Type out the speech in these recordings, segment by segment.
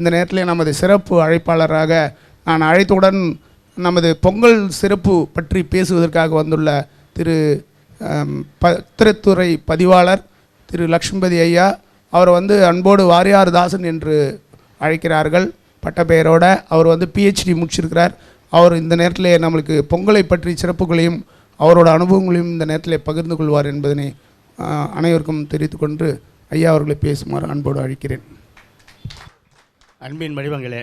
இந்த நேரத்தில் நமது சிறப்பு அழைப்பாளராக நான் அழைத்தவுடன் நமது பொங்கல் சிறப்பு பற்றி பேசுவதற்காக வந்துள்ள திரு பத்திரத்துறை பதிவாளர் திரு லக்ஷ்மிபதி ஐயா அவர் வந்து அன்போடு வாரியார் தாசன் என்று அழைக்கிறார்கள். பட்டப்பெயரோட அவர் வந்து பிஹெச்டி முடிச்சிருக்கிறார். அவர் இந்த நேரத்தில் நம்மளுக்கு பொங்கலை பற்றி சிறப்புகளையும் அவரோட அனுபவங்களையும் இந்த நேரத்தில் பகிர்ந்து கொள்வார் என்பதனை அனைவருக்கும் தெரிவித்துக்கொண்டு ஐயா அவர்களை பேசுமாறு அன்போடு அழைக்கிறேன். அன்பின் வடிவங்களே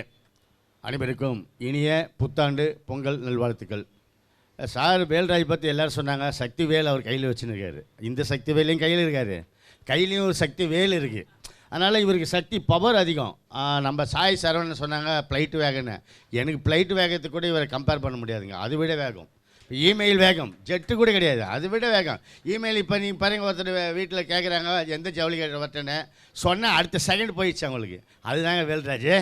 அனைவருக்கும் இனிய புத்தாண்டு பொங்கல் நல்வாழ்த்துக்கள். சார் வேல்ராஜ் பற்றி எல்லாரும் சொன்னாங்க சக்தி வேல் அவர் கையில் வச்சுன்னு இந்த சக்தி வேலையும் கையில் இருக்காரு. கையிலையும் ஒரு சக்தி வேல் இருக்குது அதனால் இவருக்கு சக்தி பவர் அதிகம். நம்ம சாய் சரவணன் சொன்னாங்க ஃப்ளைட்டு வேகன்னு எனக்கு ஃப்ளைட்டு வேகத்துக்கு கூட இவரை கம்பேர் பண்ண முடியாதுங்க. அதை விட வேகம். இமெயில் வேகம். ஜெட்டு கூட கிடையாது. அதை விட வேகம். இமெயில் இப்போ நீங்கள் பாருங்க ஒருத்தர் வீட்டில் கேட்குறாங்க எந்த ஜவுளி கேட்ட வரட்டேன்னு சொன்னால் அடுத்த செகண்ட் போயிடுச்சு அவங்களுக்கு. அதுதாங்க வேல்ராஜ்.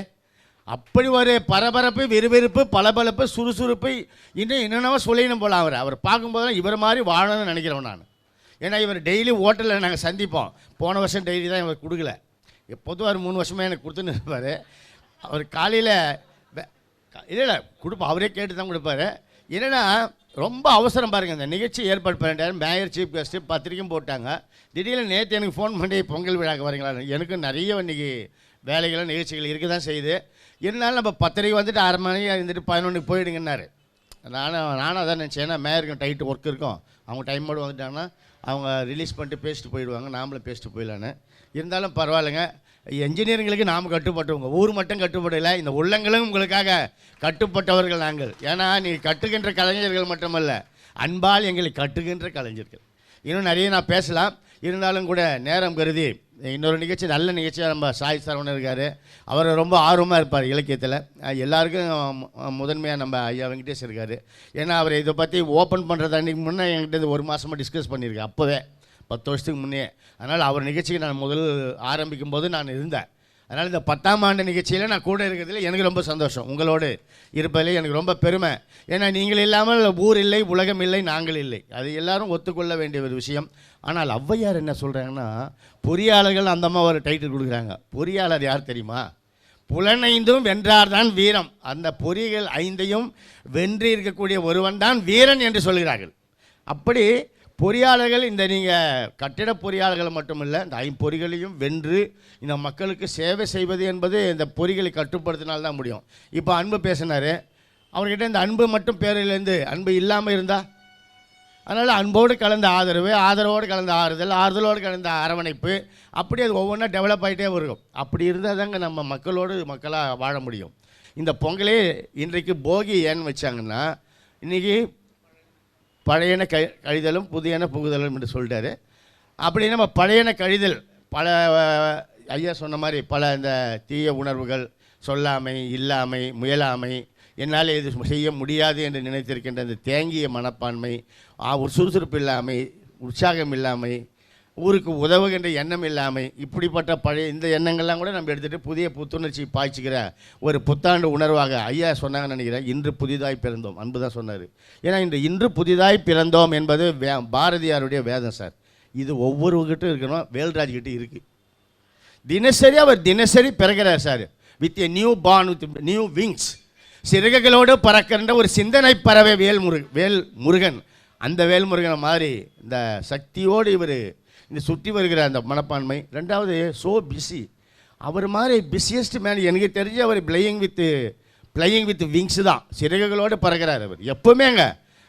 அப்படி ஒரு பரபரப்பு விறுவிறுப்பு பளபளப்பு சுறுசுறுப்பு இன்னும் என்னென்னவோ சொல்லிடணும் போல அவர். அவர் பார்க்கும்போது இவர் மாதிரி வாழணும்னு நினைக்கிறோம் நான். ஏன்னா இவர் டெய்லி ஹோட்டலில் நாங்கள் சந்திப்போம். போன வருஷம் டெய்லி தான் இவர் கொடுக்கல. பொதுவாக ஒரு மூணு வருஷமாக எனக்கு கொடுத்துன்னு இருப்பார். அவர் காலையில் இல்லை கொடுப்பா கொடுப்போம். அவரே கேட்டு தான் கொடுப்பாரு. என்னென்னா ரொம்ப அவசரம் பாருங்க இந்த நிகழ்ச்சி ஏற்பாடு பண்ணிட்டாரு. மேயர் சீஃப் கெஸ்ட்டு பத்திரிக்கையும் போட்டாங்க. திடீர்னு நேற்று எனக்கு ஃபோன் பண்ணி பொங்கல் விழாக்கு வரீங்களா? எனக்கு நிறைய இன்றைக்கி வேலைகள் நிகழ்ச்சிகள் இருக்க தான் செய்யுது. இருந்தாலும் நம்ம பத்திரிக்கை வந்துட்டு அரை மணி இருந்துட்டு பதினொன்றுக்கு போயிடுங்கன்னாரு. நானும் நானும் அதான் நினச்சேன். ஏன்னா மேயருக்கும் டைட்டு ஒர்க் இருக்கும். அவங்க டைமோடு வந்துட்டாங்கன்னா அவங்க ரிலீஸ் பண்ணிட்டு பேசிட்டு போயிடுவாங்க. நாமளும் பேசிட்டு போயிடலான்னு. இருந்தாலும் பரவாயில்லைங்க. என்ஜினியரிங்களுக்கு நாம் கட்டுப்பட்டவங்க ஊர் மட்டும் கட்டுப்படலை இந்த உள்ளங்களும் உங்களுக்காக கட்டுப்பட்டவர்கள் நாங்கள். ஏன்னா நீ கட்டுகின்ற கலைஞர்கள் மட்டுமல்ல அன்பால் எங்களை கட்டுகின்ற கலைஞர்கள். இன்னும் நிறைய நான் பேசலாம். இருந்தாலும் கூட நேரம் கருதி இன்னொரு நிகழ்ச்சி நல்ல நிகழ்ச்சியாக நம்ம சாய் சரவணன் இருக்கார். அவர் ரொம்ப ஆர்வமாக இருப்பார் இலக்கியத்தில். எல்லாருக்கும் முதன்மையாக நம்ம ஐயா வெங்கடேஷ் இருக்கார். ஏன்னா அவர் இதை பற்றி ஓப்பன் பண்ணுறது அன்றைக்கி முன்னே என்கிட்ட ஒரு மாதமாக டிஸ்கஸ் பண்ணியிருக்கேன் அப்போவே பத்து வருஷத்துக்கு முன்னே. அதனால் அவர் நிகழ்ச்சிக்கு நான் முதல் ஆரம்பிக்கும் போது நான் இருந்தேன். அதனால் இந்த பத்தாம் ஆண்டு நிகழ்ச்சியில் நான் கூட இருக்கிறதுல எனக்கு ரொம்ப சந்தோஷம். உங்களோடு இருப்பதில் எனக்கு ரொம்ப பெருமை. ஏன்னா நீங்கள் இல்லாமல் ஊர் இல்லை உலகம் இல்லை நாங்கள் இல்லை. அது எல்லாரும் ஒத்துக்கொள்ள வேண்டிய ஒரு விஷயம். ஆனால் ஔவையார் என்ன சொல்கிறாங்கன்னா பொறியாளர்கள் அந்த அம்மா ஒரு டைட்டில் கொடுக்குறாங்க. பொறியாளர் யார் தெரியுமா? புலனைந்தும் வென்றார்தான் வீரம். அந்த பொறிகள் ஐந்தையும் வென்று இருக்கக்கூடிய ஒருவன் தான் வீரன் என்று சொல்கிறார்கள். அப்படி பொறியாளர்கள் இந்த நீங்கள் கட்டிட பொறியாளர்கள் மட்டுமில்லை இந்த ஐம்பொறிகளையும் வென்று இந்த மக்களுக்கு சேவை செய்வது என்பது இந்த பொறிகளை கட்டுப்படுத்தினால்தான் முடியும். இப்போ அன்பு பேசினார். அவர்கிட்ட இந்த அன்பு மட்டும் பேரிலேருந்து அன்பு இல்லாமல் இருந்தா? அதனால் அன்போடு கலந்த ஆதரவு ஆதரவோடு கலந்த ஆறுதல் ஆறுதலோடு கலந்த அரவணைப்பு அப்படி அது ஒவ்வொன்றா டெவலப் ஆகிட்டே வரும் அப்படி இருந்தால் தாங்க நம்ம மக்களோடு மக்களாக வாழ முடியும். இந்த பொங்கலே இன்றைக்கு போகி ஏன்னு வச்சாங்கன்னா இன்றைக்கி பழையன க கழிதலும் புதியன புகுதலும் என்று சொல்லிட்டாரு அப்படி நம்ம பழையன கழிதல் பல ஐயா சொன்ன மாதிரி பல இந்த தீய உணர்வுகள் சொல்லாமை இல்லாமை முயலாமை என்னால் இது செய்ய முடியாது என்று நினைத்திருக்கின்ற இந்த தேங்கிய மனப்பான்மை சுறுசுறுப்பு இல்லாமை உற்சாகம் இல்லாமை ஊருக்கு உதவுகின்ற எண்ணம் இல்லாமை இப்படிப்பட்ட பழைய இந்த எண்ணங்கள்லாம் கூட நம்ம எடுத்துகிட்டு புதிய புத்துணர்ச்சி பாய்ச்சிக்கிற ஒரு புத்தாண்டு உணர்வாக ஐயா சொன்னாங்கன்னு நினைக்கிறேன். இன்று புதிதாய் பிறந்தோம். அன்பு தான் சொன்னார். ஏன்னா இன்று இன்று புதிதாய் பிறந்தோம் என்பது வே பாரதியாருடைய வேதம் சார். இது ஒவ்வொருவர்கிட்டும் இருக்கணும். வேல்ராஜ் கிட்டே இருக்குது தினசரி அவர் தினசரி பிறகுறார் sir. With a new pan with new wings சிறகுகளோடு பறக்கின்ற ஒரு சிந்தனை பறவை வேல் முரு வேல் முருகன் அந்த வேல்முருகனை மாதிரி இந்த சக்தியோடு இவர் இந்த சுற்றி வருகிற அந்த மனப்பான்மை. ரெண்டாவது ஸோ பிஸி அவர் மாதிரி பிஸியஸ்ட் மேன் எனக்கு தெரிஞ்சு அவர் playing with playing with wings தான். சிறகுகளோடு பறக்கிறார் அவர். எப்போவுமேங்க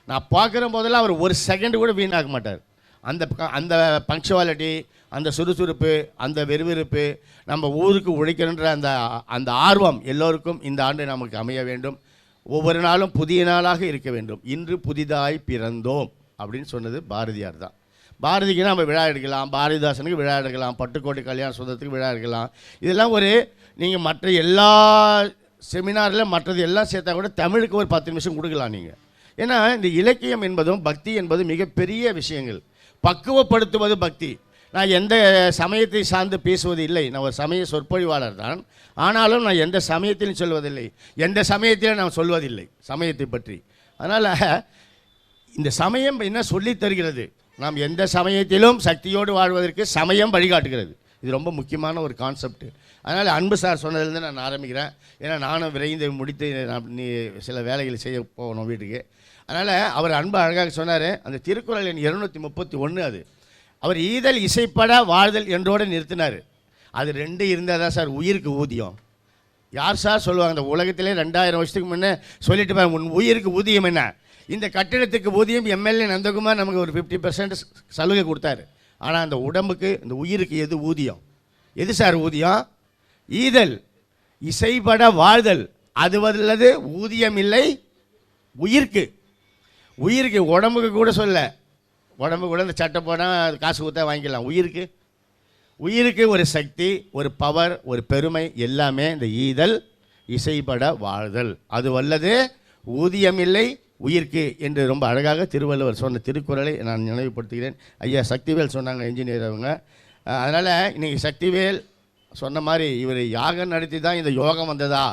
நான் பார்க்குற போதெல்லாம் அவர் ஒரு செகண்ட் கூட வீணாக்க மாட்டார். அந்த அந்த பங்க்சுவாலிட்டி அந்த சுறுசுறுப்பு அந்த விறுவிறுப்பு நம்ம ஊருக்கு உழைக்கணுன்ற அந்த அந்த ஆர்வம் எல்லோருக்கும் இந்த ஆண்டு நமக்கு அமைய வேண்டும். ஒவ்வொரு நாளும் புதிய நாளாக இருக்க வேண்டும். இன்று புதிதாய் பிறந்தோம் அப்படின்னு சொன்னது பாரதியார் தான். பாரதிக்கு நம்ம விழா எடுக்கலாம் பாரதிதாசனுக்கு விழா எடுக்கலாம் பட்டுக்கோட்டை கல்யாண சுதத்துக்கு விழா எடுக்கலாம். இதெல்லாம் ஒரு நீங்கள் மற்ற எல்லா செமினாரில் மற்றது எல்லாம் சேர்த்தா கூட தமிழுக்கு ஒரு பத்து நிமிஷம் கொடுக்கலாம் நீங்கள் ஏன்னா இந்த இலக்கியம் என்பதும் பக்தி என்பதும் மிகப்பெரிய விஷயங்கள். பக்குவப்படுத்துவது பக்தி. நான் எந்த சமயத்தை சார்ந்து பேசுவது இல்லை. நான் ஒரு சமய சொற்பொழிவாளர் தான். ஆனாலும் நான் எந்த சமயத்திலும் சொல்வதில்லை. எந்த சமயத்திலும் நான் சொல்வதில்லை சமயத்தை பற்றி. அதனால் இந்த சமயம் என்ன சொல்லித் தருகிறது? நாம் எந்த சமயத்திலும் சக்தியோடு வாழ்வதற்கு சமயம் வழிகாட்டுகிறது. இது ரொம்ப முக்கியமான ஒரு கான்செப்ட் அதனால் அன்பு சார் சொன்னதுலேருந்து நான் ஆரம்பிக்கிறேன். ஏன்னா நானும் விரைந்து முடித்து நான் நீ சில வேலைகளை செய்ய போகணும் வீட்டுக்கு. அதனால் அவர் அன்பு அழகாக சொன்னார். அந்த திருக்குறள் எண் இருநூற்றி முப்பத்தி ஒன்று அது. அவர் ஈதல் இசைப்பட வாழ்தல் என்றோடு நிறுத்தினார். அது ரெண்டு இருந்தால் தான் சார் உயிருக்கு ஊதியம். யார் சார் சொல்லுவாங்க? இந்த உலகத்திலே ரெண்டாயிரம் வருஷத்துக்கு முன்னே சொல்லிட்டு பாருங்க உன் உயிருக்கு ஊதியம் என்ன? இந்த கட்டிடத்துக்கு ஊதியம் எம்எல்ஏ நந்தகுமார் நமக்கு ஒரு ஃபிஃப்டி பர்சன்ட் சலுகை கொடுத்தாரு. ஆனால் அந்த உடம்புக்கு இந்த உயிருக்கு எது ஊதியம்? எது சார் ஊதியம்? ஈதல் இசைப்பட வாழ்தல். அது வல்லது ஊதியம் இல்லை உயிர்க்கு. உயிருக்கு உடம்புக்கு கூட சொல்ல. உடம்பு கூட இந்த சட்டை போனால் காசு கொடுத்தா வாங்கிக்கலாம். உயிருக்கு. உயிருக்கு ஒரு சக்தி ஒரு பவர் ஒரு பெருமை எல்லாமே இந்த ஈதல் இசைப்பட வாழ்தல். அது வல்லது ஊதியம் இல்லை உயிர்க்கு என்று ரொம்ப அழகாக திருவள்ளுவர் சொன்ன திருக்குறளை நான் நினைவுபடுத்துகிறேன். ஐயா சக்திவேல் சொன்னாங்க இன்ஜினியர் அவங்க. அதனால் இன்றைக்கி சக்திவேல் சொன்ன மாதிரி இவர் யாகம் நடத்தி தான் இந்த யோகம் வந்ததா?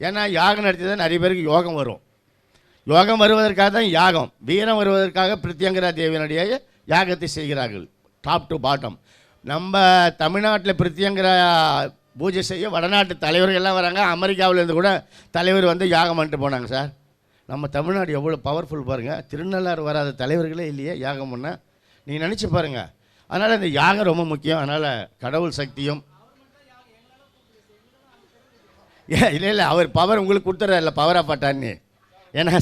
ஏன்னா யாகம் நடத்தி தான் நிறைய பேருக்கு யோகம் வரும். யோகம் வருவதற்காக தான் யாகம். வீரம் வருவதற்காக பிரித்யங்கரா தேவியனுடைய யாகத்தை செய்கிறார்கள். டாப் டு பாட்டம் நம்ம தமிழ்நாட்டில் பிரித்யங்கரா பூஜை செய்ய வடநாட்டு தலைவர்கள் எல்லாம் வராங்க. அமெரிக்காவிலேருந்து கூட தலைவர் வந்து யாகம் பண்ணிட்டு போனாங்க சார். நம்ம தமிழ்நாடு எவ்வளோ பவர்ஃபுல் பாருங்கள் திருநள்ளாறு வராத தலைவர்களே இல்லையே யாகம் பண்ண. நீங்கள் நினச்சி பாருங்கள் அதனால் இந்த யாகம் ரொம்ப முக்கியம். அதனால் கடவுள் சக்தியும். ஏ இல்லை இல்லை அவர் பவர் உங்களுக்கு கொடுத்துறாரு இல்லை பவராக பட்டான்னு ஏன்னா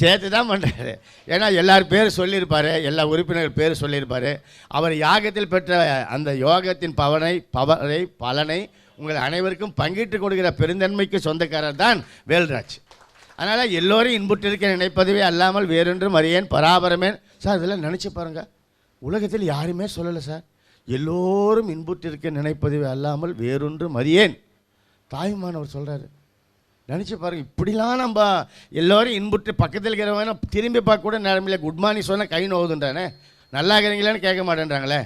சேர்த்து தான் பண்ணுறாரு ஏன்னா எல்லார் பேர் சொல்லியிருப்பார் எல்லா உறுப்பினர்கள் பேர் சொல்லியிருப்பார். அவர் யாகத்தில் பெற்ற அந்த யோகத்தின் பவனை பவரை பலனை உங்கள் அனைவருக்கும் பங்கிட்டு கொடுக்கிற பெருந்தன்மைக்கு சொந்தக்காரர் தான் வேல்ராஜ். அதனால் எல்லோரும் இன்புற்றிருக்க நினைப்பதுவே அல்லாமல் வேறொன்றும் அறியேன் பராபரமேன். சார் இதெல்லாம் நினச்சி பாருங்கள் உலகத்தில் யாருமே சொல்லலை சார். எல்லோரும் இன்புற்றிருக்க நினைப்பதுவே அல்லாமல் வேறொன்றும் அறியேன். தாய்மானவர் சொல்கிறாரு நினச்சி பாருங்கள் இப்படிலாம் நம்ம எல்லோரும் இன்புற்று பக்கத்தில் இருக்கிறவங்க திரும்பி பார்க்க கூட நேரமில்லை குட் மார்னிங் சொன்னால் கை நோகுதுன்றானே நல்லா இருக்கிறீங்களான்னு கேட்க மாட்டேன்றாங்களே.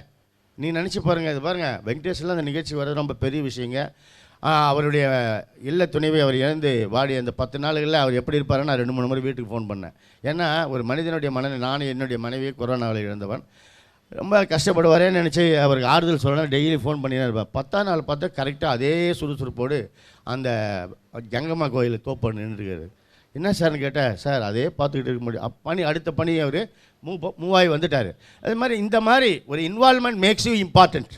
நீ நினச்சி பாருங்கள் இது பாருங்கள் வெங்கடேஷ்லாம் அந்த நிகழ்ச்சி வர்றது ரொம்ப பெரிய விஷயங்க. அவருடைய இல்ல துணைவை அவர் இழந்து வாடி அந்த பத்து நாளுகளில் அவர் எப்படி இருப்பாருன்னு நான் ரெண்டு மூணு முறை வீட்டுக்கு ஃபோன் பண்ணேன். ஏன்னா ஒரு மனிதனுடைய மன நானும் என்னுடைய மனைவியை கொரோனாவில் இழந்தவன். ரொம்ப கஷ்டப்படுவாரேன்னு நினச்சி அவருக்கு ஆறுதல் சொல்லணும் டெய்லி ஃபோன் பண்ணினா இருப்பேன் பத்தாம் நாள் பார்த்தா கரெக்டாக அதே சுறுசுறுப்போடு அந்த கங்கம்மா கோயில் தோப்பு நின்றுருக்காரு. என்ன சார்னு கேட்டேன் சார் அதே பார்த்துக்கிட்டு இருக்க முடியும். பணி அடுத்த பணி அவர் மூவ் மூவாய் வந்துட்டார். அது மாதிரி இந்த மாதிரி ஒரு இன்வால்மெண்ட் மேக்ஸ் யூ இம்பார்ட்டண்ட்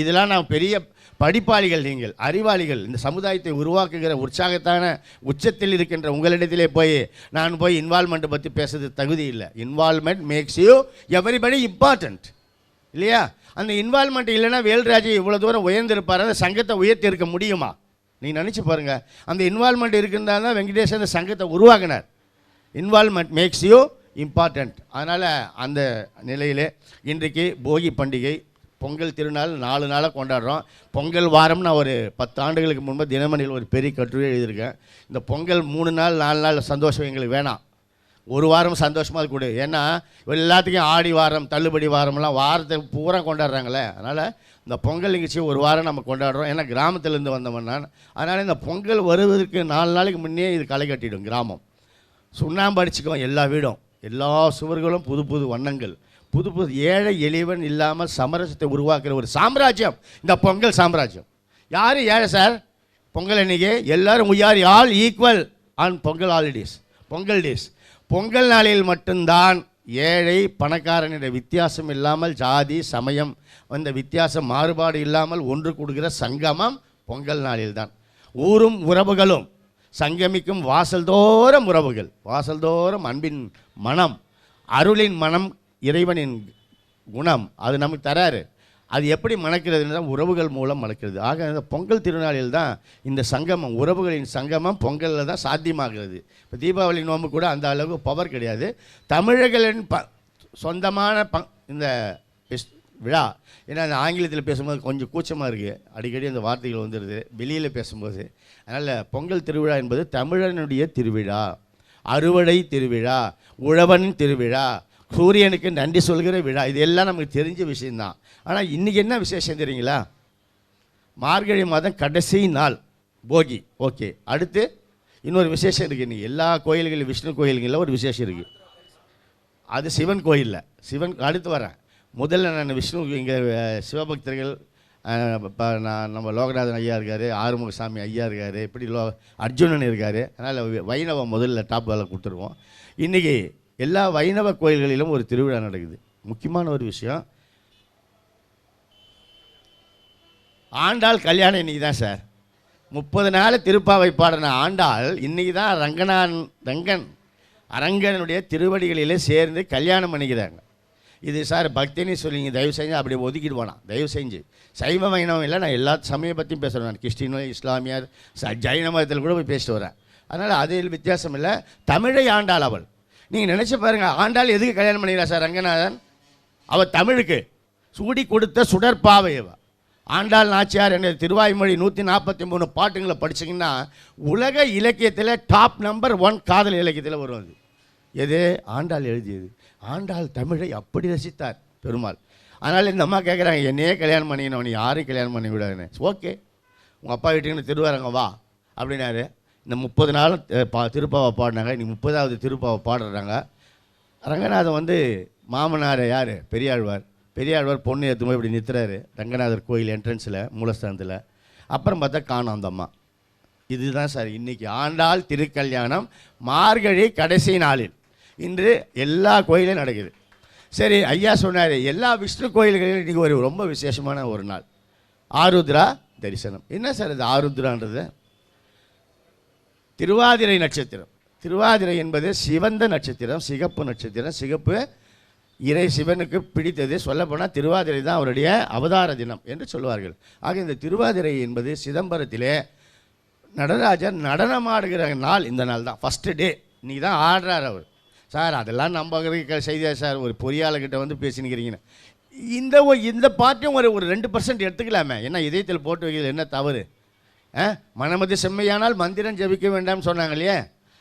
இதெல்லாம் நான் பெரிய படிப்பாளிகள் நீங்கள் அறிவாளிகள். இந்த சமுதாயத்தை உருவாக்குகிற உற்சாகத்தான உச்சத்தில் இருக்கின்ற உங்களிடத்திலே போய் நான் போய் இன்வால்மெண்ட்டை பற்றி பேசுறது தகுதி இல்லை. Involvement makes you everybody important இல்லையா? அந்த இன்வால்மெண்ட் இல்லைன்னா வேல்ராஜ் இவ்வளோ தூரம் உயர்ந்திருப்பார் அந்த சங்கத்தை உயர்த்தி இருக்க முடியுமா? நீங்கள் நினச்சி பாருங்கள் அந்த இன்வால்மெண்ட் இருக்குன்னா தான் வெங்கடேஷ் அந்த சங்கத்தை உருவாக்கினார். இன்வால்மெண்ட் மேக்ஸ் யூ இம்பார்ட்டண்ட் அதனால் அந்த நிலையிலே இன்றைக்கு போகி பண்டிகை பொங்கல் திருநாள் நாலு நாளாக கொண்டாடுறோம். பொங்கல் வாரம் நான் ஒரு பத்து ஆண்டுகளுக்கு முன்பு தினமணியில் ஒரு பெரிய கட்டுரை எழுதியிருக்கேன். இந்த பொங்கல் மூணு நாள் நாலு நாள் சந்தோஷம் எங்களுக்கு வேணாம். ஒரு வாரம் சந்தோஷமாக கொடு ஏன்னா எல்லாத்துக்கும் ஆடி வாரம் தள்ளுபடி வாரம்லாம் வாரத்தை பூரா கொண்டாடுறாங்களே. அதனால் இந்த பொங்கல் நிகழ்ச்சி ஒரு வாரம் நம்ம கொண்டாடுறோம். ஏன்னா கிராமத்துலேருந்து வந்தவன் நான். அதனால் இந்த பொங்கல் வருவதற்கு நாலு நாளைக்கு முன்னே இது களை கட்டிடும் கிராமம். சுண்ணாம்பு அடிச்சுக்குவோம் எல்லா வீடும். எல்லா சுவர்களும் புது புது வண்ணங்கள். புது புது ஏழை எளிவன் இல்லாமல் சமரசத்தை உருவாக்குற ஒரு சாம்ராஜ்யம். இந்த பொங்கல் சாம்ராஜ்யம். யார் ஏழை சார்? பொங்கல் அன்னைக்கு எல்லாரும் யார் all equal on Pongal holidays Pongal days Pongal நாளில் மட்டும்தான் ஏழை பணக்காரனிட வித்தியாசம் இல்லாமல் ஜாதி சமயம் அந்த வித்தியாசம் மாறுபாடு இல்லாமல் ஒன்று கொடுக்கிற சங்கமம் பொங்கல் நாளில்தான். ஊரும் உறவுகளும் சங்கமிக்கும் வாசல்தோறும் உறவுகள். வாசல்தோறும் அன்பின் மனம் அருளின் மனம் இறைவனின் குணம் அது நமக்கு தராரு. அது எப்படி மணக்கிறதுன்னு தான் உறவுகள் மூலம் மணக்கிறது. ஆக இந்த பொங்கல் திருநாளில் தான் இந்த சங்கமம் உறவுகளின் சங்கமம் பொங்கலில் தான் சாத்தியமாகிறது. இப்போ தீபாவளி நோம்பு கூட அந்த அளவுக்கு பவர் கிடையாது. தமிழர்களின் ப சொந்தமான ப இந்த விழா ஏன்னா அந்த ஆங்கிலத்தில் பேசும்போது கொஞ்சம் கூச்சமாக இருக்குது அடிக்கடி அந்த வார்த்தைகள் வந்துடுது வெளியில் பேசும்போது. அதனால் பொங்கல் திருவிழா என்பது தமிழனுடைய திருவிழா. அறுவடை திருவிழா உழவன் திருவிழா சூரியனுக்கு நன்றி சொல்கிற விழா. இது எல்லாம் நமக்கு தெரிஞ்ச விஷயம்தான். ஆனால் இன்றைக்கி என்ன விசேஷம் தெரியுங்களா? மார்கழி மாதம் கடைசி நாள். போகி. ஓகே. அடுத்து இன்னொரு விசேஷம் இருக்குது இன்றைக்கி எல்லா கோயில்களிலும் விஷ்ணு கோயில்களில் ஒரு விசேஷம் இருக்குது அது சிவன் கோயிலில். சிவன் அடுத்து வரேன். முதல்ல நான் விஷ்ணு இங்கே சிவபக்தர்கள் இப்போ நான் நம்ம லோகநாதன் ஐயா இருக்கார் ஆறுமுகசாமி ஐயா இருக்கார் இப்படி லோ அர்ஜுனன் இருக்கார். அதனால் வைணவம் முதல்ல டாப் வேலை கொடுத்துருவோம். இன்றைக்கி எல்லா வைணவ கோயில்களிலும் ஒரு திருவிழா நடக்குது. முக்கியமான ஒரு விஷயம். ஆண்டாள் கல்யாணம் இன்னைக்கு தான் சார். முப்பது நாள் திருப்பாவை பாடின ஆண்டாள் இன்னைக்கு தான் ரங்கனான் ரங்கன் அரங்கனுடைய திருவடிகளிலே சேர்ந்து கல்யாணம் பண்ணிக்கிறாங்க. இது சார் பக்தின்னு சொல்லிங்க தயவு செஞ்சு அப்படி ஒதுக்கிட்டு போனான் தயவு செஞ்சு. சைவ வைணவம் இல்லை நான் எல்லா சமய பற்றியும் பேசுகிறேன் நான் கிறிஸ்டினோ இஸ்லாமியர் ச ஜைன மதத்தில் கூட போய் பேசிட்டு வரேன். அதனால் அதில் வித்தியாசம் இல்லை. தமிழை ஆண்டாள் அவள். நீங்கள் நினச்சி பாருங்கள் ஆண்டாள் எதுக்கு கல்யாணம் பண்ணிக்கிறா சார் ரங்கநாதன்? அவள் தமிழுக்கு சூடி கொடுத்த சுடற்பாவை அவ. ஆண்டாள் நாச்சியார் என்ற திருவாய்மொழி நூற்றி நாற்பத்தி மூணு பாட்டுங்களை படிச்சிங்கன்னா உலக இலக்கியத்தில் டாப் நம்பர் ஒன் காதல் இலக்கியத்தில் வரும் அது. எது? ஆண்டாள் எழுதியது. ஆண்டாள் தமிழை அப்படி ரசித்தார் பெருமாள். அதனால் இந்த அம்மா கேட்குறாங்க என்னையே கல்யாணம் பண்ணிக்கணும் நீ யாரையும் கல்யாணம் பண்ணி விடாதுன்னு ஓகே உங்கள் அப்பா வீட்டுக்குன்னு திருவாரங்க வா அப்படின்னாரு. இந்த முப்பது நாளும் பா திருப்பாவை பாடினாங்க. இன்றைக்கி முப்பதாவது திருப்பாவை பாடுறாங்க. ரங்கநாதன் வந்து மாமனார் யார்? பெரியாழ்வார். பெரியாழ்வார் பொண்ணு எடுத்து போய் இப்படி நிறுத்துறாரு ரங்கநாதர் கோயில் என்ட்ரன்ஸில் மூலஸ்தானத்தில். அப்புறம் பார்த்தா காணும் அந்த அம்மா. இதுதான் சார் இன்றைக்கி ஆண்டாள் திருக்கல்யாணம் மார்கழி கடைசி நாளில். இன்று எல்லா கோயிலும் நடக்குது. சரி ஐயா சொன்னார் எல்லா விஷ்ணு கோயில்களிலும் இன்றைக்கி ஒரு ரொம்ப விசேஷமான ஒரு நாள். ஆருத்ரா தரிசனம். என்ன சார் இது ஆருத்ரான்றது? திருவாதிரை நட்சத்திரம். திருவாதிரை என்பது சிவந்த நட்சத்திரம் சிகப்பு நட்சத்திரம். சிகப்பு இறை சிவனுக்கு பிடித்தது. சொல்லப்போனால் திருவாதிரை தான் அவருடைய அவதார தினம் என்று சொல்வார்கள். ஆக இந்த திருவாதிரை என்பது சிதம்பரத்திலே நடராஜர் நடனமாடுகிற நாள் இந்த நாள் தான். ஃபஸ்ட்டு டே இன்னைக்கு தான் ஆடுறார் அவர். சார் அதெல்லாம் நம்புகிற செய்தியா சார். ஒரு பொறியாளர்கிட்ட வந்து பேசினுக்கிறீங்கன்னு. இந்த இந்த பாட்டையும் ஒரு ஒரு ரெண்டு பர்சன்ட் எடுத்துக்கலாமே. ஏன்னா இதயத்தில் போட்டு வைக்கிறது என்ன தவறு? மனமது செம்மையானால் மந்திரம் ஜெபிக்க வேண்டாம்னு சொன்னாங்க இல்லையா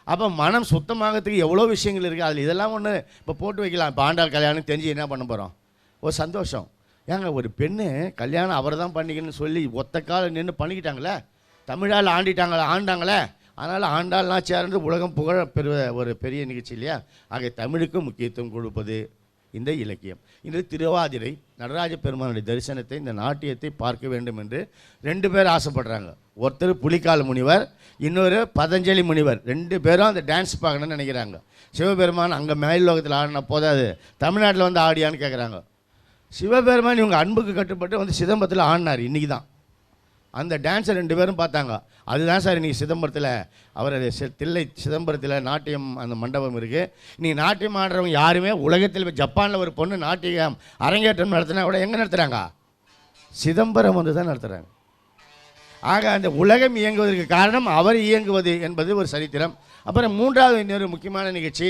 அப்போ மனம் சுத்தமாகறதுக்கு எவ்வளோ விஷயங்கள் இருக்குது அதில் இதெல்லாம் ஒன்று இப்போ போட்டு வைக்கலாம். இப்போ ஆண்டாள் கல்யாணம் தெரிஞ்சு என்ன பண்ண போகிறோம் ஒரு சந்தோஷம். ஏங்க ஒரு பெண்ணு கல்யாணம் அவர் தான் பண்ணிக்கணும்னு சொல்லி ஒத்த நின்று பண்ணிக்கிட்டாங்களே? தமிழால் ஆண்டிட்டாங்களே ஆண்டாங்களே? அதனால் ஆண்டாள்லாம் சேர்ந்து உலகம் புகழ பெறுவ ஒரு பெரிய நிகழ்ச்சி இல்லையா? ஆக தமிழுக்கும் முக்கியத்துவம் கொடுப்பது இந்த இலக்கியம். இன்று திருவாதிரை நடராஜ பெருமானுடைய தரிசனத்தை இந்த நாட்டியத்தை பார்க்க வேண்டும் என்று ரெண்டு பேர் ஆசைப்படுறாங்க. ஒருத்தர் புலிக்கால் முனிவர் இன்னொரு பதஞ்சலி முனிவர். ரெண்டு பேரும் அந்த டான்ஸ் பார்க்கணும்னு நினைக்கிறாங்க. சிவபெருமான் அங்கே மேல் லோகத்தில் ஆடின போதாது தமிழ்நாட்டில் வந்து ஆடியான்னு கேட்குறாங்க சிவபெருமான் இவங்க அன்புக்கு கட்டுப்பட்டு வந்து சிதம்பரத்தில் ஆடினார் இன்றைக்கி தான் அந்த டான்ஸை ரெண்டு பேரும் பார்த்தாங்க. அதுதான் சார் இன்றைக்கி சிதம்பரத்தில் அவர் தில்லை சிதம்பரத்தில் நாட்டியம் அந்த மண்டபம் இருக்குது நீ நாட்டியம் ஆடுறவங்க யாருமே உலகத்தில் ஜப்பானில் ஒரு பொண்ணு நாட்டியம் அரங்கேற்றம் நடத்தினா கூட எங்கே நடத்துகிறாங்க சிதம்பரம் வந்து தான் நடத்துகிறாங்க ஆக அந்த உலகம் இயங்குவதற்கு காரணம் அவர் இயங்குவது என்பது ஒரு சரித்திரம். அப்புறம் மூன்றாவது இன்னொரு முக்கியமான நிகழ்ச்சி.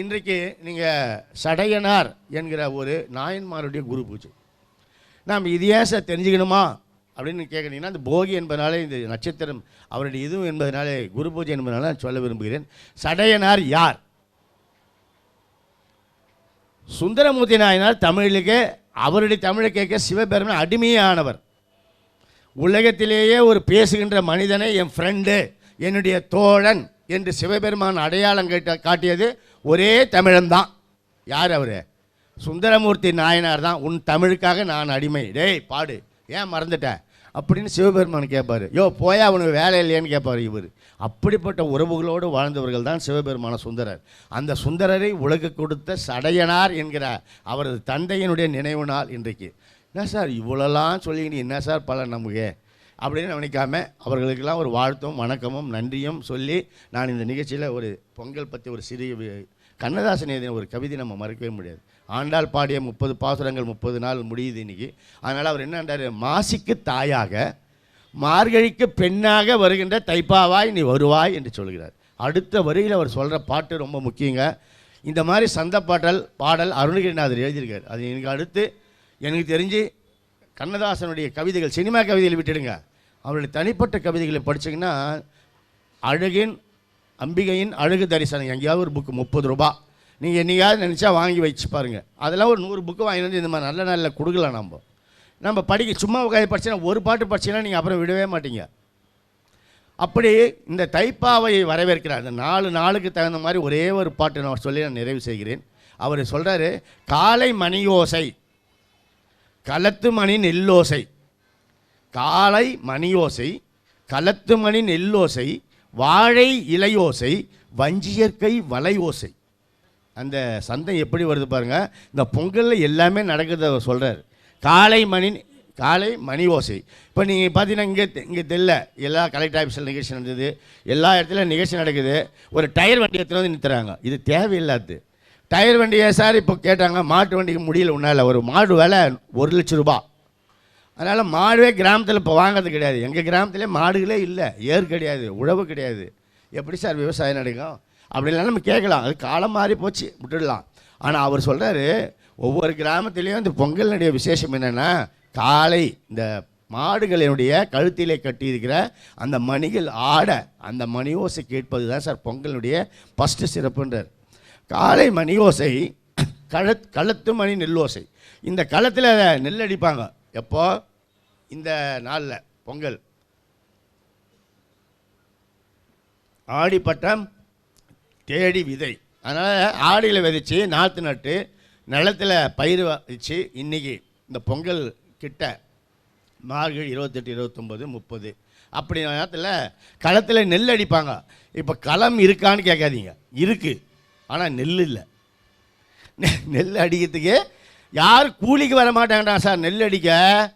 இன்றைக்கு நீங்கள் சடையனார் என்கிற ஒரு நாயன்மாருடைய குரு பூஜை. நாம் இது ஏன் சார் தெரிஞ்சுக்கணுமா? அப்படின்னு கேட்குறீங்கன்னா அந்த போகி என்பதனாலே இந்த நட்சத்திரம் அவருடைய இது என்பதனாலே குரு பூஜை என்பதனால நான் சொல்ல விரும்புகிறேன். சடையனார் யார்? சுந்தரமூர்த்தி நாயனார் தமிழுக்கு அவருடைய தமிழை கேட்க சிவபெருமன் அடிமையானவர். உலகத்திலேயே ஒரு பேசுகின்ற மனிதனை என் ஃப்ரெண்டு என்னுடைய தோழன் என்று சிவபெருமான் அடையாளம் கேட்ட காட்டியது ஒரே தமிழன்தான். யார் அவர்? சுந்தரமூர்த்தி நாயனார் தான். உன் தமிழுக்காக நான் அடிமை. டேய் பாடு. ஏன் மறந்துட்டேன் அப்படின்னு சிவபெருமான் கேட்பார் யோ போயா அவனுக்கு வேலை இல்லையான்னு கேட்பார் இவர். அப்படிப்பட்ட உறவுகளோடு வாழ்ந்தவர்கள் தான் சிவபெருமான சுந்தரர். அந்த சுந்தரரை உலகு கொடுத்த சடையனார் என்கிற அவரது தந்தையினுடைய நினைவு நாள் இன்றைக்கு. என்ன சார் இவ்வளோலாம் சொல்லிக்கிட்டு என்ன சார் பல நமக்கு? அப்படின்னு நினைக்காம அவர்களுக்கெல்லாம் ஒரு வாழ்த்தும் வணக்கமும் நன்றியும் சொல்லி நான் இந்த நிகழ்ச்சியில் ஒரு பொங்கல் பற்றி ஒரு சிறிய கண்ணதாசன் எழுதின ஒரு கவிதை நம்ம மறக்கவே முடியாது. ஆண்டாள் பாடிய முப்பது பாசுரங்கள் முப்பது நாள் முடியுது இன்னைக்கு. அதனால் அவர் என்னன்றாரு மாசிக்கு தாயாக மார்கழிக்கு பெண்ணாக வருகின்ற தைப்பாவாய் நீ வருவாய் என்று சொல்கிறார். அடுத்த வரியில் அவர் சொல்கிற பாட்டு ரொம்ப முக்கியங்க. இந்த மாதிரி சந்த பாடல் பாடல் அருணகிரிநாதர் எழுதியிருக்கார். அது எனக்கு அடுத்து எனக்கு தெரிஞ்சு கண்ணதாசனுடைய கவிதைகள் சினிமா கவிதைகளை விட்டுடுங்க. அவருடைய தனிப்பட்ட கவிதைகளை படிச்சீங்கன்னா அழகின் அம்பிகையின் அழகு தரிசனம். எங்கேயாவது ஒரு புக்கு முப்பது ரூபா. நீங்கள் என்றைக்காவது நினச்சா வாங்கி வச்சு பாருங்கள் அதெல்லாம் ஒரு நூறு புக்கு வாங்கி வந்து இந்த மாதிரி நல்ல நல்ல கொடுக்கலாம் நம்ம. நம்ம படிக்க சும்மா உட்காந்து படிச்சுன்னா ஒரு பாட்டு படிச்சுன்னா நீங்கள் அப்புறம் விடவே மாட்டீங்க. அப்படி இந்த தைப்பாவையை வரவேற்கிறார். அந்த நாலு நாளுக்கு தகுந்த மாதிரி ஒரே ஒரு பாட்டு நான் சொல்லி நான் நிறைவு செய்கிறேன். அவர் சொல்கிறாரு காலை மணியோசை களத்து மணி நெல்லோசை காலை மணியோசை களத்து மணி நெல்லோசை வாழை இலையோசை வஞ்சியற்கை வலையோசை. அந்த சந்தை எப்படி வருது பாருங்கள் இந்த பொங்கலில் எல்லாமே நடக்கிறத அவர் சொல்கிறார் காலை மணி காலை மணி ஓசை. இப்போ நீங்கள் பார்த்தீங்கன்னா இங்கே இங்கே தெரியல. எல்லா கலெக்டர் ஆஃபீஸில் நிகழ்ச்சி நடந்தது. எல்லா இடத்துலையும் நிகழ்ச்சி நடக்குது. ஒரு டயர் வண்டி எடுத்துகிட்டு வந்து நிறுத்துறாங்க. இது தேவையில்லாது டயர் வண்டியை சார் இப்போ கேட்டாங்க மாட்டு வண்டிக்கு முடியல உன்னால். ஒரு மாடு விலை ஒரு லட்ச ரூபா. அதனால் மாடுவே கிராமத்தில் இப்போ வாங்குறது கிடையாது. எங்கள் கிராமத்திலே மாடுகளே இல்லை. ஏர் கிடையாது உழவு கிடையாது. எப்படி சார் விவசாயம் நடக்கும்? அப்படிலாம் நம்ம கேட்கலாம். அது காலம் மாறி போச்சு. விட்டுடலாம். ஆனால் அவர் சொல்கிறாரு ஒவ்வொரு கிராமத்துலேயும் இந்த பொங்கலினுடைய விசேஷம் என்னென்னா காலை இந்த மாடுகளினுடைய கழுத்திலே கட்டியிருக்கிற அந்த மணிகள் ஆட அந்த மணி ஓசை கேட்பது தான் சார் பொங்கலுடைய ஃபஸ்ட்டு சிறப்புன்றார். காலை மணி ஓசை கழத் களத்து மணி நெல் ஓசை இந்த களத்தில் நெல் அடிப்பாங்க. எப்போ? இந்த நாளில் பொங்கல். ஆடிப்பட்டம் தேடி விதை. அதனால் ஆடியில் விதைச்சி நாற்று நட்டு நிலத்தில் பயிர் வச்சு இன்றைக்கி இந்த பொங்கல் கிட்ட மார்கழி இருபத்தெட்டு இருபத்தொம்பது முப்பது அப்படி நேரத்தில் களத்தில் நெல் அடிப்பாங்க. இப்போ களம் இருக்கான்னு கேட்காதீங்க. இருக்குது ஆனால் நெல் இல்லை. நெ- நெல் அடிக்கிறதுக்கு யார் கூலிக்கு வர மாட்டாங்கடா சார். நெல் அடிக்க.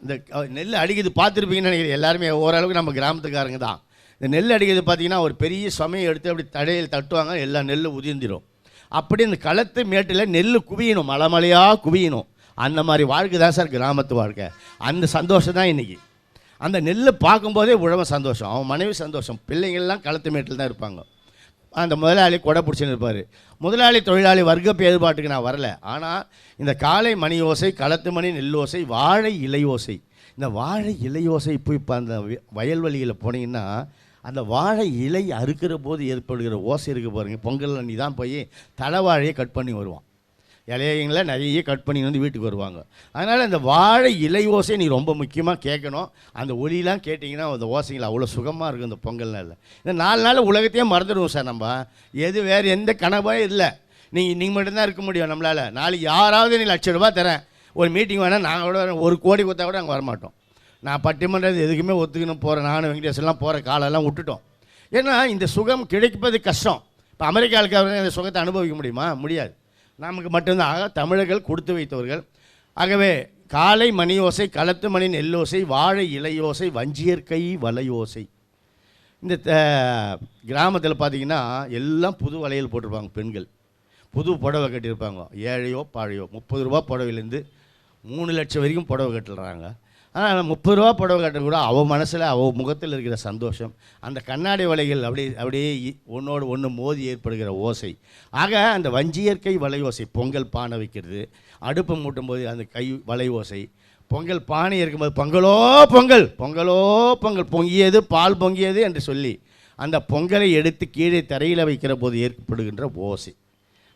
இந்த நெல் அடிக்கிறது பார்த்துருப்பீங்கன்னு நினைக்கிறேன். எல்லாருமே ஓரளவுக்கு நம்ம கிராமத்துக்காரங்க தான். இந்த நெல் அடிக்கிறது பார்த்தீங்கன்னா ஒரு பெரிய சுமையை எடுத்து அப்படி தடையில் தட்டுவாங்க எல்லா நெல் உதிர்ந்துடும் அப்படி இந்த களத்து மேட்டில் நெல் குவியணும் மலை மலையாக குவியணும். அந்த மாதிரி வாழ்க்கை தான் சார் கிராமத்து வாழ்க்கை. அந்த சந்தோஷம் தான் இன்றைக்கி அந்த நெல் பார்க்கும்போதே உழவன் சந்தோஷம் அவன் மனைவி சந்தோஷம். பிள்ளைங்கள்லாம் களத்து மேட்டில் தான் இருப்பாங்க. அந்த முதலாளி கொடை பிடிச்சின்னு இருப்பார். முதலாளி தொழிலாளி வர்க்கப்பு பேறுபாட்டுக்கு நான் வரல. ஆனால் இந்த காலை மணி ஓசை களத்து மணி நெல் ஓசை வாழை இலையோசை இந்த வாழை இலையோசை இப்போ இப்போ அந்த வயல்வெளியில் போனீங்கன்னா அந்த வாழை இலை அறுக்கிற போது ஏற்படுகிற ஓசை இருக்குது பாருங்கள் பொங்கல் நீ தான் போய் தலைவாழையை கட் பண்ணி வருவான். இலையங்களை நிறைய கட் பண்ணி வந்து வீட்டுக்கு வருவாங்க. அதனால் இந்த வாழை இலை ஓசை நீ ரொம்ப முக்கியமாக கேட்கணும். அந்த ஒலியெலாம் கேட்டிங்கன்னா அந்த ஓசைகள் அவ்வளோ சுகமாக இருக்கும் இந்த பொங்கல் நாளில் இந்த நாலு நாள் உலகத்தையே மறந்துடுவோம் சார் நம்ம. எது வேறு எந்த கனவோ இல்லை. நீங்கள் நீங்கள் மட்டும்தான் இருக்க முடியும் நம்மளால். நாளைக்கு யாராவது நீ லட்ச ரூபா தரேன். ஒரு மீட்டிங் வேணால் நாங்கள் கூட ஒரு கோடி கொடுத்தா கூட அங்கே வரமாட்டோம். நான் பட்டிமன்றது எதுக்குமே ஒத்துக்கணும் போகிறேன் நானும் வெங்கடேசன்லாம் போகிற காலெல்லாம் விட்டுட்டோம். ஏன்னா இந்த சுகம் கிடைப்பது கஷ்டம். இப்போ அமெரிக்காவுக்கு இந்த சுகத்தை அனுபவிக்க முடியுமா? முடியாது. நமக்கு மட்டும்தான். ஆக தமிழர்கள் கொடுத்து வைத்தவர்கள். ஆகவே காலை மணி ஓசை களத்து மணி நெல்லோசை வாழை இலையோசை வஞ்சியற்கை வலையோசை இந்த கிராமத்தில் பார்த்தீங்கன்னா எல்லாம் புது வளையல் போட்டிருப்பாங்க பெண்கள். புது புடவை கட்டியிருப்பாங்க. ஏழையோ பாழையோ முப்பது ரூபா புடவையிலேருந்து மூணு லட்சம் வரைக்கும் புடவை கட்டுறாங்க. ஆனால் முப்பது ரூபா புடவை கட்ட கூட அவள் மனசில் அவள் முகத்தில் இருக்கிற சந்தோஷம். அந்த கண்ணாடி வலைகள் அப்படியே அப்படியே இ- ஒன்றோடு ஒன்று மோதி ஏற்படுகிற ஓசை. ஆக அந்த வஞ்சியற்கை வலை ஓசை பொங்கல் பானை வைக்கிறது. அடுப்பு மூட்டும் போது அந்த கை வலை ஓசை. பொங்கல் பானை இருக்கும்போது பொங்கலோ பொங்கல் பொங்கலோ பொங்கல் பொங்கியது பால் பொங்கியது என்று சொல்லி அந்த பொங்கலை எடுத்து கீழே தரையில் வைக்கிற போது ஏற்படுகின்ற ஓசை.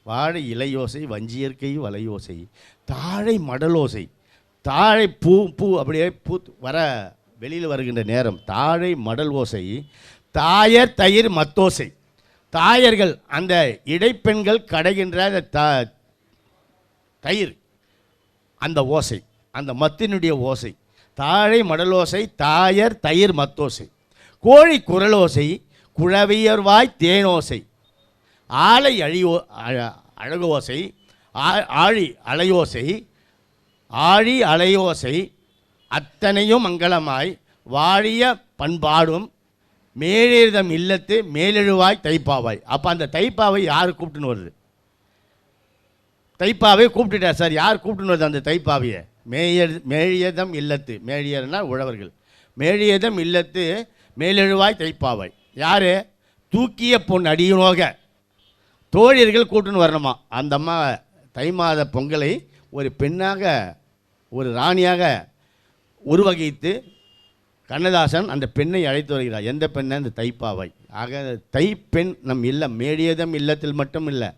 வாழை இலையோசை வஞ்சியற்கை வலையோசை தாழை மடலோசை தாழை பூ பூ அப்படியே பூ வர வெளியில் வருகின்ற நேரம் தாழை மடல் ஓசை தாயர் தயிர் மத்தோசை. தாயர்கள் அந்த இடைப்பெண்கள் கடைகின்ற அந்த த தயிர் அந்த ஓசை அந்த மத்தினுடைய ஓசை. தாழை மடலோசை தாயர் தயிர் மத்தோசை. கோழி குரலோசை குழவியர்வாய் தேனோசை ஆலை அழியோ அழ- அழகோசை ஆ- ஆழி அலையோசை ஆழி அலையோசை அத்தனையும் மங்களமாய் வாழிய பண்பாடும் மேலெழுதம் இல்லத்து மேலெழுவாய் தைப்பாவாய். அப்போ அந்த தைப்பாவை யார் கூப்பிட்டுன்னு வருது? தைப்பாவை கூப்பிட்டுட்டார் சார் யார் கூப்பிட்டுன்னு வருது அந்த தைப்பாவையை? மேயர் மேழியதம் இல்லத்து மேழியர்னா உழவர்கள். மேழியதம் இல்லத்து மேலெழுவாய் தைப்பாவை யார்? தூக்கிய பொன் அடியோக தோழியர்கள் கூட்டுன்னு வரணுமா? அந்த அம்மா தை மாத பொங்கலை ஒரு பெண்ணாக ஒரு ராணியாக உருவகித்து கண்ணதாசன் அந்த பெண்ணை அழைத்து வருகிறார். எந்த பெண்ணை? அந்த தைப்பாவை. ஆக தைப்பெண் நம் இல்லம் மேடியதம் இல்லத்தில் மட்டும் இல்லை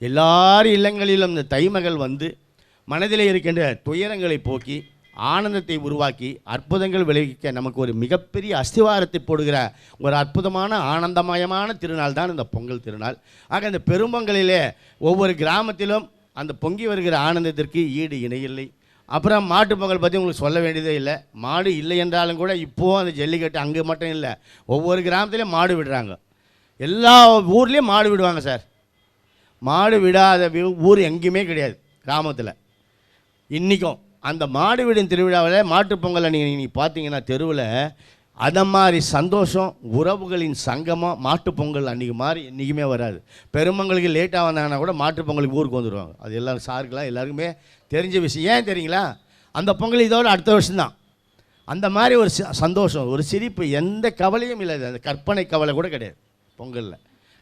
எல்லார் இல்லங்களிலும் இந்த தைமகள் வந்து மனதில் இருக்கின்ற துயரங்களை போக்கி ஆனந்தத்தை உருவாக்கி அற்புதங்கள் விளைவிக்க நமக்கு ஒரு மிகப்பெரிய அஸ்திவாரத்தை போடுகிற ஒரு அற்புதமான ஆனந்தமயமான திருநாள் தான் இந்த பொங்கல் திருநாள். ஆக இந்த பெரும்பொங்கலிலே ஒவ்வொரு கிராமத்திலும் அந்த பொங்கி வருகிற ஆனந்தத்திற்கு ஈடு இணையில்லை. அப்புறம் மாட்டு பொங்கல் பற்றி உங்களுக்கு சொல்ல வேண்டியதே இல்லை. மாடு இல்லை என்றாலும் கூட இப்போவும் அந்த ஜல்லிக்கட்டு அங்கே மட்டும் இல்லை. ஒவ்வொரு கிராமத்துலேயும் மாடு விடுறாங்க. எல்லா ஊர்லேயும் மாடு விடுவாங்க சார். மாடு விடாத வி- ஊர் எங்கேயுமே கிடையாது கிராமத்தில். இன்றைக்கும் அந்த மாடு விடும் திருவிழாவில் மாட்டுப் பொங்கலை நீங்கள் நீங்கள் பார்த்தீங்கன்னா தெருவில் அதை மாதிரி சந்தோஷம் உறவுகளின் சங்கமம் மாட்டுப் பொங்கல் அன்றைக்கி மாதிரி என்றைக்குமே வராது. பெருமங்களுக்கு லேட்டாக வந்தாங்கன்னா கூட மாட்டுப் பொங்கலுக்கு ஊருக்கு வந்துடுவாங்க அது எல்லாம் சாருக்கெல்லாம் எல்லாருக்குமே தெரிஞ்ச விஷயம். ஏன் தெரியுங்களா? அந்த பொங்கல் இதோட அடுத்த வருஷம்தான். அந்த மாதிரி ஒரு ச- சந்தோஷம் ஒரு சிரிப்பு எந்த கவலையும் இல்லை. அந்த கற்பனை கவலை கூட கிடையாது பொங்கலில்.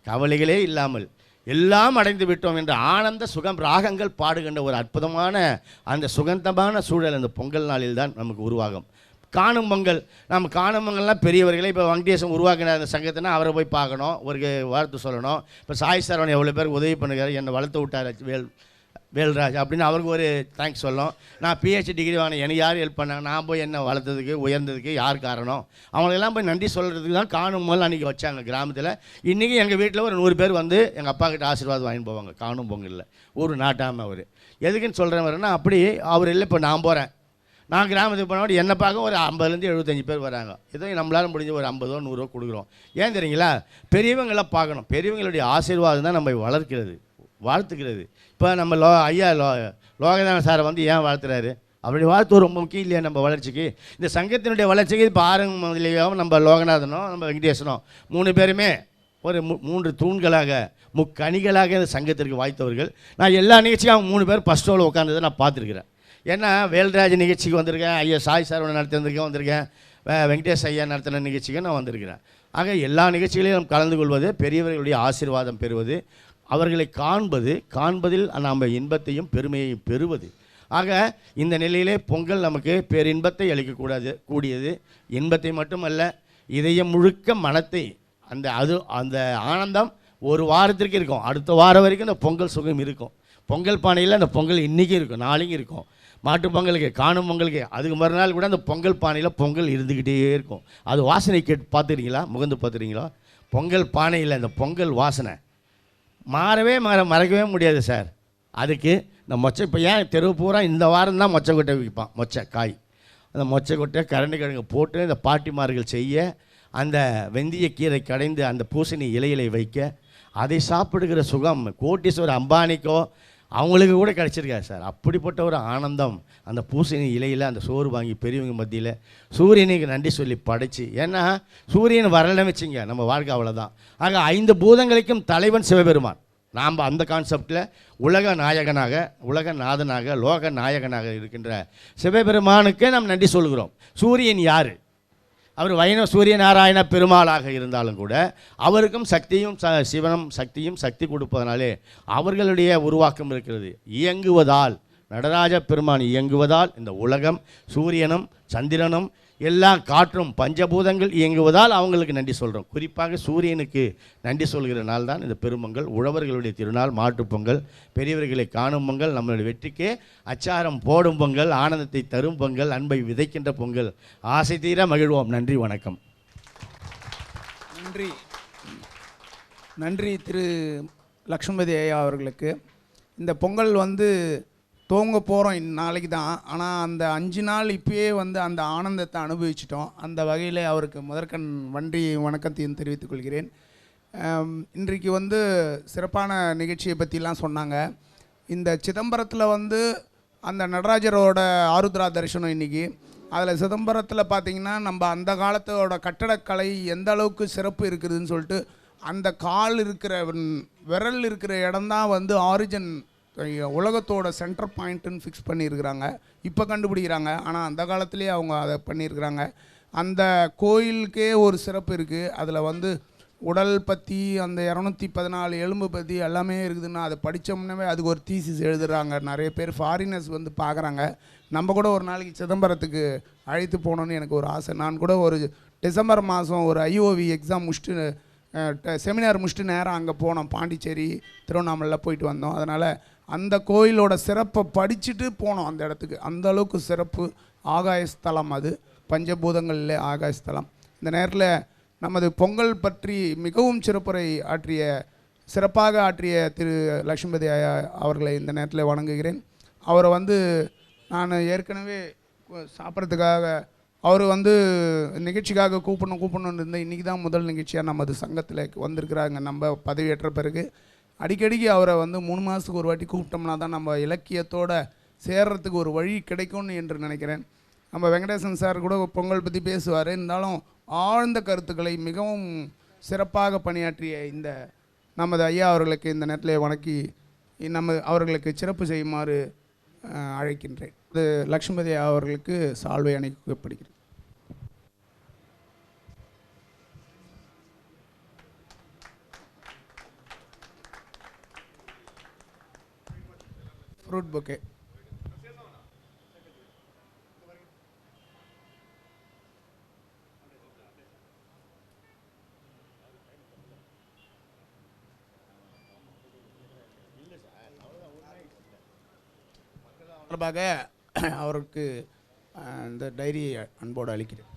கவலைகளே இல்லாமல் எல்லாம் அடைந்து விட்டோம் என்ற ஆனந்த சுகம் ராகங்கள் பாடுகின்ற ஒரு அற்புதமான அந்த சுகந்தமான சூழல் அந்த பொங்கல் நாளில் தான் நமக்கு உருவாகும். காணும் பொங்கல் நம்ம காணும் பொங்கல்லாம் பெரியவர்களே இப்போ வெங்கடேசன் உருவாக்கின அந்த சங்கத்தினா அவரை போய் பார்க்கணும் ஒரு வாழ்த்து சொல்லணும். இப்போ சாய் சரவணன் எவ்வளோ பேருக்கு உதவி பண்ணுகிறார் என்னை வளர்த்து விட்டார் வேல் வேல்ராஜ் அப்படின்னு அவருக்கு ஒரு தேங்க்ஸ் சொல்லும் நான் பிஹெச்டி டிகிரி வாங்கினேன். எனக்கு யார் ஹெல்ப் பண்ணாங்க? நான் போய் என்ன வளர்த்ததுக்கு உயர்ந்ததுக்கு யார் காரணம்? அவங்களெல்லாம் போய் நன்றி சொல்கிறதுக்கு தான் காணும் பொங்கல் அன்றைக்கி வச்சாங்க கிராமத்தில். இன்றைக்கி எங்கள் வீட்டில் ஒரு நூறு பேர் வந்து எங்கள் அப்பா கிட்ட ஆசீர்வாதம் வாங்கி போவாங்க. காணும் பொங்கலில். ஊர் நாட்டாமல் அவர். எதுக்குன்னு சொல்கிறவருன்னா அப்படி அவர் இல்லை இப்போ நான் போகிறேன் நான் கிராமத்துக்கு போனோட என்னை பார்க்க ஒரு ஐம்பதுலேருந்து எழுபத்தஞ்சு பேர் வராங்க. ஏதோ நம்மளால முடிஞ்ச ஒரு ஐம்பதோ நூறுரூவா கொடுக்குறோம். ஏன் தெரியுங்களா? பெரியவங்களை பார்க்கணும். பெரியவங்களுடைய ஆசீர்வாதம் தான் நம்ம வளர்க்கிறது. வாழ்த்துக்கிறது இப்போ நம்ம லோ ஐயா லோ லோகதான சாரை வந்து ஏன் வாழ்த்துறாரு? அவருடைய வாழ்த்து ரொம்ப முக்கியம் இல்லையா நம்ம வளர்ச்சிக்கு? இந்த சங்கத்தினுடைய வளர்ச்சிக்கு இப்போ ஆரம்பத்திலேயும் நம்ம லோகநாதனோ நம்ம வெங்கடேசனோ மூணு பேருமே ஒரு மூன்று தூண்களாக முக்கணிகளாக இந்த சங்கத்திற்கு வாய்த்தவர்கள். நான் எல்லா நிகழ்ச்சியும் அவங்க மூணு பேர் ஃபஸ்ட் ரோவில் உட்காந்ததை நான் பார்த்துருக்குறேன். ஏன்னா வேல்ராஜ் நிகழ்ச்சிக்கு வந்திருக்கேன் ஐயா சாய் சார் நடத்திருந்திருக்கேன் வந்திருக்கேன் வெங்கடேஷ் ஐயா நடத்தின நிகழ்ச்சிக்கு நான் வந்திருக்கிறேன். ஆக எல்லா நிகழ்ச்சிகளையும் கலந்து கொள்வது பெரியவர்களுடைய ஆசீர்வாதம் பெறுவது அவர்களை காண்பது காண்பதில் நாம் இன்பத்தையும் பெருமையையும் பெறுவது. ஆக இந்த நிலையிலே பொங்கல் நமக்கு பேரின்பத்தை அளிக்கக்கூடாது கூடியது. இன்பத்தை மட்டுமல்ல இதயம் முழுக்க மனத்தை அந்த அது அந்த ஆனந்தம் ஒரு வாரத்திற்கு இருக்கும். அடுத்த வாரம் வரைக்கும் இந்த பொங்கல் சுகம் இருக்கும். பொங்கல் பானையில் அந்த பொங்கல் இன்றைக்கும் இருக்கும் நாளைக்கும் இருக்கும். மாட்டு பொங்கலுக்கு காணும் பொங்கலுக்கு அதுக்கு மறுநாள் கூட அந்த பொங்கல் பானையில் பொங்கல் இருந்துக்கிட்டே இருக்கும். அது வாசனை கேட்டு பார்த்துக்கிறீங்களா? முகந்து பார்த்துறீங்களா பொங்கல் பானையில் அந்த பொங்கல் வாசனை மாறவே மாற மறக்கவே முடியாது சார் அதுக்கு இந்த மொச்சை இப்போ ஏன் தெருவு பூரா இந்த வாரம் தான் மொச்சை விற்பான் மொச்சை காய். அந்த மொச்சை கொட்டை கரண்டி கிழங்கு போட்டு இந்த பாட்டிமார்கள் செய்ய அந்த வெந்தய கீரை கடைந்து அந்த பூசணி இலையிலை வைக்க அதை சாப்பிடுகிற சுகம் கோட்டீஸ்வரர் அம்பானிக்கோ அவங்களுக்கு கூட கிடச்சிருக்காரு சார். அப்படிப்பட்ட ஒரு ஆனந்தம் அந்த பூசணி இலையில் அந்த சோறு வாங்கி பெரியவங்க மத்தியில் சூரியனுக்கு நன்றி சொல்லி படைச்சு ஏன்னா சூரியன் வரலன்னு வச்சுங்க நம்ம வாழ்க்கை அவ்வளோதான் ஆக ஐந்து பூதங்களுக்கும் தலைவன் சிவபெருமான். நாம் அந்த கான்செப்டில் உலக நாயகனாக உலக நாதனாக லோக நாயகனாக இருக்கின்ற சிவபெருமானுக்கே நாம் நன்றி சொல்கிறோம். சூரியன் யார்? அவர் வைணவ சூரிய நாராயண பெருமாளாக இருந்தாலும் கூட அவருக்கும் சக்தியும் ச சிவனும் சக்தியும் சக்தி கொடுப்பதனாலே அவர்களுடைய உருவாக்கம் இருக்கிறது. இயங்குவதால் நடராஜ பெருமான் இயங்குவதால் இந்த உலகம் சூரியனும் சந்திரனும் எல்லாம் காற்றும் பஞ்சபூதங்கள் இயங்குவதால் அவங்களுக்கு நன்றி சொல்கிறோம் குறிப்பாக சூரியனுக்கு நன்றி சொல்கிற நாள் தான் இந்த பெருமங்கள். உழவர்களுடைய திருநாள் மாட்டுப் பொங்கல் பெரியவர்களை காணும் பொங்கல் நம்மளுடைய வெற்றிக்கே அச்சாரம் போடும் பொங்கல் ஆனந்தத்தை தரும் பொங்கல் அன்பை விதைக்கின்ற பொங்கல். ஆசை தீர மகிழ்வோம். நன்றி வணக்கம். நன்றி. நன்றி திரு லக்ஷ்மதி ஐயா அவர்களுக்கு. இந்த பொங்கல் வந்து தூங்க போகிறோம் நாளைக்கு தான். ஆனால் அந்த அஞ்சு நாள் இப்பயே வந்து அந்த ஆனந்தத்தை அனுபவிச்சிட்டோம். அந்த வகையில் அவருக்கு முதற்கண் வண்டி வணக்கத்தையும் தெரிவித்துக் கொள்கிறேன். இன்றைக்கு வந்து சிறப்பான நிகழ்ச்சியை பற்றிலாம் சொன்னாங்க. இந்த சிதம்பரத்தில் வந்து அந்த நடராஜரோட ஆருத்ரா தரிசனம் இன்னைக்கு. அதில் சிதம்பரத்தில் பார்த்திங்கன்னா நம்ம அந்த காலத்தோட கட்டடக்கலை எந்த அளவுக்கு சிறப்பு இருக்குதுன்னு சொல்லிட்டு அந்த கால் இருக்கிற விரல் இருக்கிற இடம்தான் வந்து ஆரிஜின் உலகத்தோட சென்டர் பாயிண்ட்டுன்னு ஃபிக்ஸ் பண்ணியிருக்கிறாங்க. இப்போ கண்டுபிடிக்கிறாங்க. ஆனால் அந்த காலத்திலே அவங்க அதை பண்ணியிருக்கிறாங்க. அந்த கோயிலுக்கே ஒரு சிறப்பு இருக்குது அதில் வந்து உடல் பற்றி அந்த இரநூத்தி பதினாலு எலும்பு பற்றி எல்லாமே இருக்குதுன்னா அதை படித்தோம்னாவே அதுக்கு ஒரு தீசிஸ் எழுதுறாங்க. நிறைய பேர் ஃபாரினர்ஸ் வந்து பார்க்குறாங்க. நம்ம கூட ஒரு நாளைக்கு சிதம்பரத்துக்கு அழைத்து போகணுன்னு எனக்கு ஒரு ஆசை. நான் கூட ஒரு டிசம்பர் மாதம் ஒரு ஐஓவி எக்ஸாம் முடிச்சுட்டு செமினார் முடிச்சுட்டு நேராக அங்கே போனோம். பாண்டிச்சேரி திருவண்ணாமலையில் போயிட்டு வந்தோம். அதனால் அந்த கோயிலோட சிறப்பை படிச்சுட்டு போனோம் அந்த இடத்துக்கு. அந்த அளவுக்கு சிறப்பு ஆகாயஸ்தலம் அது. பஞ்சபூதங்களில் ஆகாயஸ்தலம். இந்த நேரத்தில் நமது பொங்கல் பற்றி மிகவும் சிறப்புரை ஆற்றிய சிறப்பாக ஆற்றிய திரு லட்சுமதி ஐயா அவர்களை இந்த நேரத்தில் வணங்குகிறேன். அவரை வந்து நான் ஏற்கனவே சாப்பிட்றதுக்காக அவர் வந்து நிகழ்ச்சிக்காக கூப்பிடணும் கூப்பிடணுன்னு இருந்தேன் இன்றைக்கி தான் முதல் நிகழ்ச்சியாக நமது சங்கத்தில் வந்திருக்கிறாங்க நம்ம பதவியேற்ற பிறகு அடிக்கடிக்கு அவரை வந்து மூணு மாதத்துக்கு ஒரு வாட்டி கூப்பிட்டோம்னா தான் நம்ம இலக்கியத்தோட சேர்றதுக்கு ஒரு வழி கிடைக்கும்னு என்று நினைக்கிறேன். நம்ம வெங்கடேசன் சார் கூட பொங்கல் பற்றி பேசுவார். இருந்தாலும் ஆழ்ந்த கருத்துக்களை மிகவும் சிறப்பாக பணியாற்றிய இந்த நமது ஐயா அவர்களுக்கு இந்த நேரத்தில் வணக்கி நம்ம அவர்களுக்கு சிறப்பு செய்யுமாறு அழைக்கின்றேன். இது லக்ஷ்மதி அவர்களுக்கு சால்வை அணைக்கப்படுகிறது ஃப்ரூட் பொக்கே. தொடர்பாக அவருக்கு இந்த டைரியை அன்போடு அளிக்கிறேன்.